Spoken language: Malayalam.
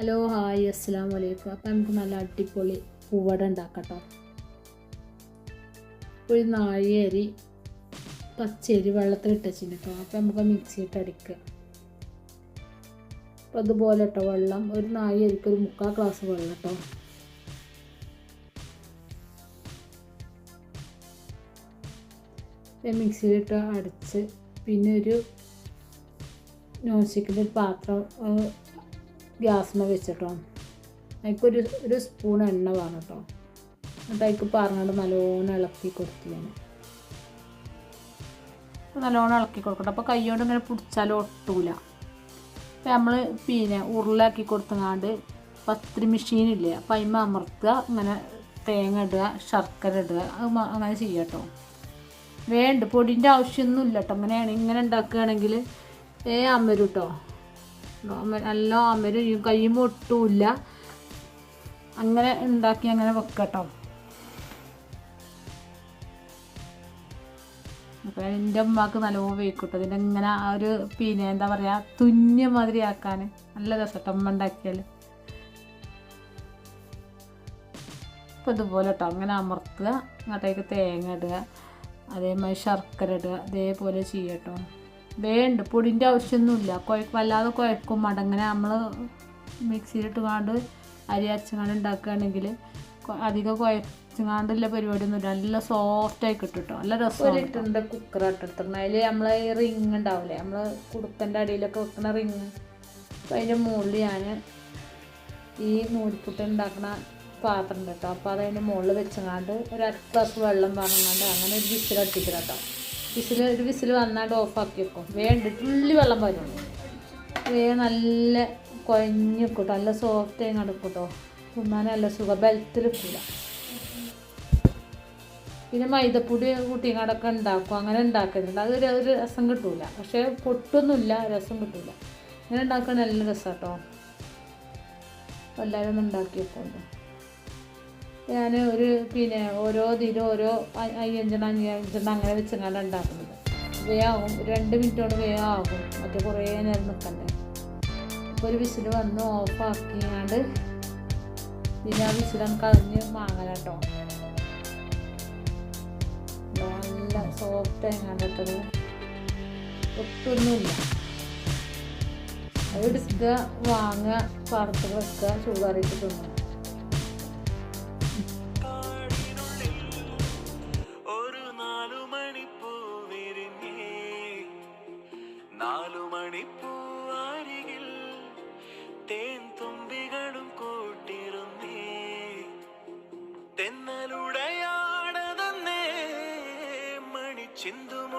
ഹലോ ഹായ് അസ്സാം വലൈക്കും അപ്പം നമുക്ക് നല്ല അടിപൊളി പൂവട ഉണ്ടാക്കട്ടോ. ഒരു നാഴിയരി പച്ചരി വെള്ളത്തിലിട്ട് വെച്ചിന് കേട്ടോ അപ്പം നമുക്ക് മിക്സിയിട്ട് അടിക്കുക. അപ്പോൾ അതുപോലെ കേട്ടോ വെള്ളം. ഒരു നാഴിയരിക്ക് ഒരു മുക്കാൽ ഗ്ലാസ് വെള്ളം കേട്ടോ. മിക്സിയിലിട്ട് അടിച്ച് പിന്നെ ഒരു നോൺ സ്റ്റിക്കിന്റെ ഒരു പാത്രം ഗ്യാസ്മ വെച്ചിട്ടോ. അതിക്കൊരു ഒരു സ്പൂൺ എണ്ണ വേണം കേട്ടോ എന്നിട്ട് അതിക്ക് പറഞ്ഞിട്ട് നല്ലോണം ഇളക്കി കൊടുത്തു ഞാൻ നല്ലോണം ഇളക്കി കൊടുക്കട്ടെ. അപ്പോൾ കൈ കൊണ്ട് ഇങ്ങനെ പിടിച്ചാലും ഒട്ടൂല. അപ്പം നമ്മൾ പിന്നെ ഉരുളാക്കി കൊടുത്തങ്ങാണ്ട് പത്തിരി മെഷീനില്ലേ അപ്പം അതിമ അമർത്തുക ഇങ്ങനെ തേങ്ങ ഇടുക ശർക്കര ഇടുക അങ്ങനെ ചെയ്യാം കേട്ടോ വേണ്ട പൊടിന്റെ ആവശ്യമൊന്നും ഇല്ല കേട്ടോ അങ്ങനെയാണ് ഇങ്ങനെ ഉണ്ടാക്കുകയാണെങ്കിൽ ഏ അമരും കേട്ടോ നല്ല അമരും കയ്യുമ്പോൾ ഒട്ടുമില്ല അങ്ങനെ ഉണ്ടാക്കി അങ്ങനെ വെക്കട്ടോ. അപ്പോൾ എന്റെ ഉമ്മാക്ക് നല്ലോണം വേക്കിട്ടോ ഇതിന്റെ ഇങ്ങനെ ആ ഒരു പിന്നെ എന്താ പറയുക തുന്നിയ മാതിരി ആക്കാൻ നല്ല രസട്ടോ അമ്മ ഉണ്ടാക്കിയാൽ അപ്പോൾ ഇതുപോലെ കേട്ടോ അങ്ങനെ അമർത്തുക. അങ്ങോട്ടേക്ക് തേങ്ങ ഇടുക. അതേമാതിരി ശർക്കര ഇടുക. അതേപോലെ ചെയ്യട്ടോ. വേണ്ട പൊടിന്റെ ആവശ്യമൊന്നുമില്ല. കുഴ വല്ലാതെ കുഴക്കും മടങ്ങനെ നമ്മൾ മിക്സിയിലിട്ട് കാണ്ട് അരി അരച്ചങ്ങാണ്ട് ഉണ്ടാക്കുകയാണെങ്കിൽ അധികം കുഴച്ചങ്ങാണ്ടുള്ള പരിപാടിയൊന്നുമില്ല. നല്ല സോഫ്റ്റായി കിട്ടും കേട്ടോ നല്ല രസം ഇട്ടുണ്ട് കുക്കർ ഇട്ടിട്ടുണ്ട് അതിൽ നമ്മൾ ഈ റിങ് ഉണ്ടാവില്ലേ നമ്മൾ കുടുക്കന്റെ അടിയിലൊക്കെ വെക്കുന്ന റിങ് അപ്പോൾ അതിന്റെ മുകളിൽ ഞാൻ ഈ നൂൽപുട്ട് ഉണ്ടാക്കുന്ന പാത്രം ഉണ്ട് കേട്ടോ അപ്പോൾ അതതിന്റെ മുകളിൽ വെച്ചങ്ങാണ്ട് ഒരു അര ഗ്ലാസ് വെള്ളം പറഞ്ഞങ്ങാണ്ട് അങ്ങനെ ഒരു അടിപ്പിച്ചിട്ട് കേട്ടോ വിസിൽ ഒരു വിസിൽ വന്നാണ്ട് ഓഫാക്കി വെക്കും. വേണ്ടിട്ട് ഉള്ളി വെള്ളം വരുള്ളൂ വേ നല്ല കുഴഞ്ഞ് കേട്ടോ നല്ല സോഫ്റ്റ് ആയി നടക്കൂട്ടോ തിന്നാൻ നല്ല സുഖം. ബെൽത്തിൽ കിട്ടില്ല പിന്നെ മൈദപ്പൊടി കൂട്ടിങ്ങാടൊക്കെ ഉണ്ടാക്കും. അങ്ങനെ ഉണ്ടാക്കുന്നുണ്ട് അതൊരു ഒരു രസം കിട്ടില്ല പക്ഷേ പൊട്ടൊന്നുമില്ല. രസം കിട്ടില്ല ഇങ്ങനെ ഉണ്ടാക്കാൻ നല്ല രസം കേട്ടോ എല്ലാവരും ഉണ്ടാക്കി വെക്കുന്നുണ്ട് ഞാൻ ഒരു പിന്നെ ഓരോ തീരും ഓരോ അയ്യഞ്ചെണ്ണം അഞ്ചെണ്ണം അങ്ങനെ വെച്ചങ്ങാണ്ട് ഉണ്ടാക്കുന്നത്. വേഗം രണ്ട് മിനിറ്റോട് വേഗം ആകും മറ്റേ കുറേ നേരം നിൽക്കണ്ടേ അപ്പോൾ ഒരു വിസിൽ വന്ന് ഓഫാക്കിയാണ്ട് പിന്നെ ആ വിസിൽ നമുക്ക് അറിഞ്ഞ് മാങ്ങല കേട്ടോ നല്ല സോഫ്റ്റ് എങ്ങാണ്ട് ഇട്ടത്. ഒട്ടൊന്നുമില്ല അത് എടുക്കുക വാങ്ങുക വറുത്ത് വെക്കുക ചൂടാറിയിട്ട് തിന്നുക അരികിൽ തേൻ തുമ്പികളും കൂട്ടിരുന്നേ. തെന്നലുടയാടതന്നേ മണിച്ചിന്തുമൊഴിയോ